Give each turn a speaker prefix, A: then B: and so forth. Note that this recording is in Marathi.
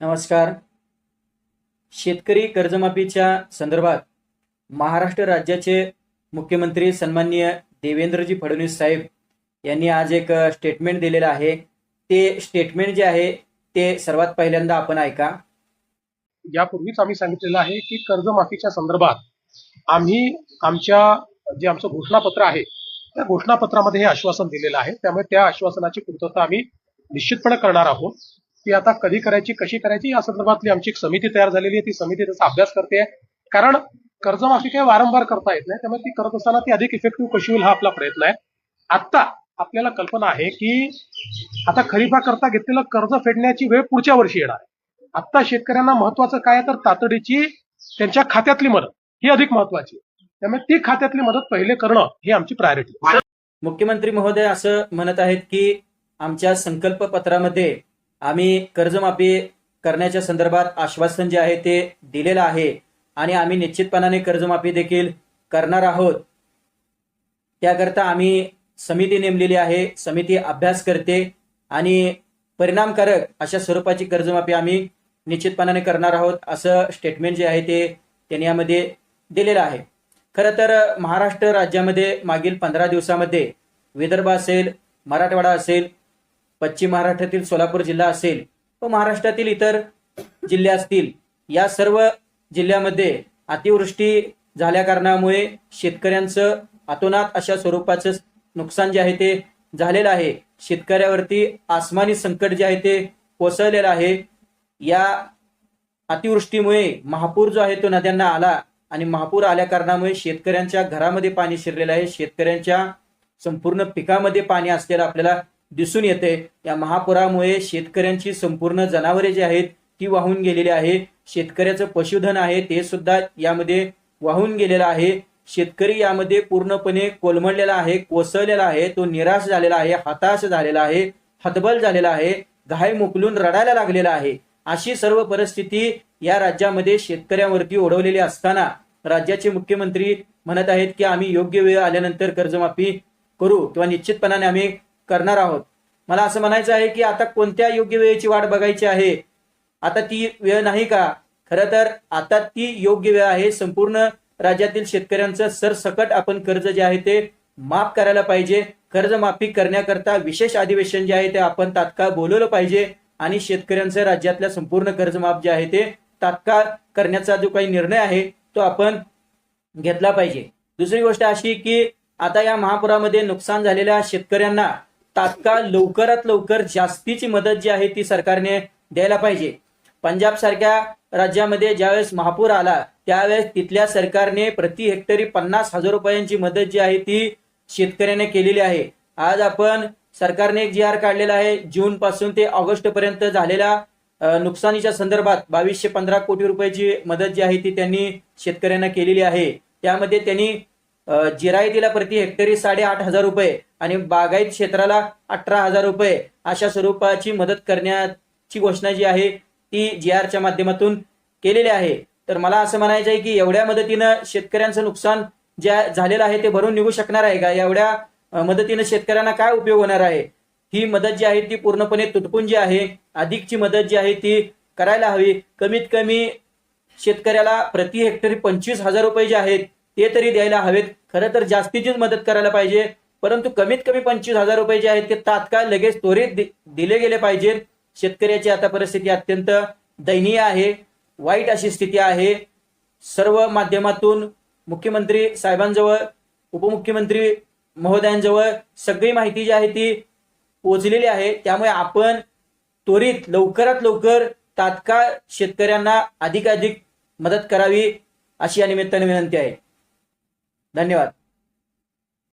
A: नमस्कार. शेतकरी कर्जमाफीच्या संदर्भात महाराष्ट्र राज्याचे मुख्यमंत्री सन्माननीय देवेंद्रजी फडणवीस साहेब यांनी आज एक स्टेटमेंट दिलेलं आहे. ते स्टेटमेंट जे आहे ते सर्वात पहिल्यांदा आपण ऐका.
B: यापूर्वीच आम्ही सांगितलेलं आहे की कर्जमाफीच्या संदर्भात आम्ही आमच्या जे आमचं घोषणापत्र आहे त्या घोषणापत्रामध्ये हे आश्वासन दिलेलं आहे. त्यामुळे त्या आश्वासनाची पूर्तता आम्ही निश्चितपणे करणार आहोत. ती आता कधी करायची कशी करायची या संदर्भातली आमची एक समिती तयार झालेली आहे. ती समिती त्याचा अभ्यास करते. कारण कर्जमाफी काही वारंवार करता येत नाही. त्यामुळे ती करत असताना ती अधिक इफेक्टिव्ह कशी होईल हा आपला प्रयत्न आहे. आत्ता आपल्याला कल्पना आहे की आता खरीपाकरता घेतलेलं कर्ज फेडण्याची वेळ पुढच्या वर्षी येणार आहे. आत्ता शेतकऱ्यांना महत्वाचं काय तर तातडीची त्यांच्या खात्यातली मदत. ही अधिक महत्वाची आहे. त्यामुळे ती खात्यातली मदत पहिले करणं ही आमची प्रायोरिटी
A: मुख्यमंत्री महोदय असं म्हणत आहेत की आमच्या संकल्प पत्रामध्ये आम्ही कर्जमाफी करण्याच्या संदर्भात आश्वासन जे आहे ते दिलेलं आहे आणि आम्ही निश्चितपणाने कर्जमाफी देखील करणार आहोत. त्याकरता आम्ही समिती नेमलेली आहे समिती अभ्यास करते आणि परिणामकारक अशा स्वरूपाची कर्जमाफी आम्ही निश्चितपणाने करणार आहोत असं स्टेटमेंट जे आहे ते त्यांनी यामध्ये दिलेलं आहे. खरं तर महाराष्ट्र राज्यामध्ये मागील पंधरा दिवसामध्ये विदर्भ असेल मराठवाडा असेल पश्चिम महाराष्ट्रातील सोलापूर जिल्हा असेल व महाराष्ट्रातील इतर जिल्हे असतील या सर्व जिल्ह्यामध्ये अतिवृष्टी झाल्या कारणामुळे शेतकऱ्यांचं अतोनात अशा स्वरूपाचं नुकसान जे आहे ते झालेलं आहे. शेतकऱ्यावरती आसमानी संकट जे आहे ते कोसळलेलं आहे. या अतिवृष्टीमुळे महापूर जो आहे तो नद्यांना आला आणि महापूर आल्या कारणामुळे शेतकऱ्यांच्या घरामध्ये पाणी शिरलेलं आहे. शेतकऱ्यांच्या संपूर्ण पिकामध्ये पाणी असलेलं आपल्याला दिसून येते. या महापुरामुळे शेतकऱ्यांची संपूर्ण जनावरे जी आहेत ती वाहून गेलेली आहे. शेतकऱ्याचं पशुधन आहे ते सुद्धा यामध्ये वाहून गेलेलं आहे. शेतकरी यामध्ये पूर्णपणे कोलमडलेला आहे कोसळलेला आहे तो निराश झालेला आहे हताश झालेला आहे हतबल झालेला आहे घाय मुकलून रडायला लागलेला आहे. अशी सर्व परिस्थिती या राज्यामध्ये शेतकऱ्यांवरती ओढवलेली असताना राज्याचे मुख्यमंत्री म्हणत आहेत की आम्ही योग्य वेळ आल्यानंतर कर्जमाफी करू किंवा निश्चितपणाने आम्ही करणार आहोत. मला असं म्हणायचं आहे की आता कोणत्या योग्य वेळेची वाट बघायची आहे? आता ती वेळ नाही का? खरं तर आता ती योग्य वेळ आहे. संपूर्ण राज्यातील शेतकऱ्यांचं सरसकट आपण कर्ज जे आहे ते माफ करायला पाहिजे. कर्जमाफी करण्याकरता विशेष अधिवेशन जे आहे ते आपण तात्काळ बोलवलं पाहिजे आणि शेतकऱ्यांचं राज्यातल्या संपूर्ण कर्जमाफ जे आहे ते तात्काळ करण्याचा जो काही निर्णय आहे तो आपण घेतला पाहिजे. दुसरी गोष्ट अशी की आता या महापुरामध्ये नुकसान झालेल्या शेतकऱ्यांना तात्काळ लवकरात लवकर जास्तीची मदत जी आहे ती सरकारने द्यायला पाहिजे. पंजाब सारख्या राज्यामध्ये ज्यावेळेस महापूर आला त्यावेळेस तिथल्या सरकारने प्रति हेक्टरी पन्नास हजार रुपयांची मदत जी आहे ती शेतकऱ्याने केलेली आहे. आज आपण सरकारने एक जी आर काढलेला आहे जून पासून ते ऑगस्ट पर्यंत झालेल्या नुकसानीच्या संदर्भात बावीसशे पंधरा कोटी रुपयाची मदत जी आहे ती त्यांनी शेतकऱ्यांना केलेली आहे. त्यामध्ये त्यांनी जिरायतीला प्रति हेक्टरी साडेआठ हजार रुपये आणि बागायत क्षेत्राला अठरा हजार रुपये अशा स्वरूपाची मदत करण्याची घोषणा जी आहे ती जी आरच्या माध्यमातून केलेली आहे. तर मला असं म्हणायचं आहे की एवढ्या मदतीनं शेतकऱ्यांचं नुकसान ज्या झालेलं आहे ते भरून निघू शकणार आहे का? एवढ्या मदतीनं शेतकऱ्यांना काय उपयोग होणार आहे? ही मदत जी आहे ती पूर्णपणे तुटपून जी आहे अधिकची मदत जी आहे ती करायला हवी. कमीत कमी शेतकऱ्याला प्रति हेक्टरी पंचवीस हजार रुपये जे आहेत ते तरी द्यायला हवेत. खरं तर जास्तीचीच मदत करायला पाहिजे. परंतु कमीत कमी पंचवीस हजार रुपये जे आहेत ते तात्काळ लगेच त्वरित दिले गेले पाहिजेत. शेतकऱ्याची आता परिस्थिती अत्यंत दयनीय आहे. वाईट अशी स्थिती आहे. सर्व माध्यमातून मुख्यमंत्री साहेबांजवळ उपमुख्यमंत्री महोदयांजवळ सगळी माहिती जी आहे ती पोचलेली आहे. त्यामुळे आपण त्वरित लवकरात लवकर तात्काळ शेतकऱ्यांना अधिकाधिक मदत करावी अशी या निमित्ताने विनंती आहे. धन्यवाद.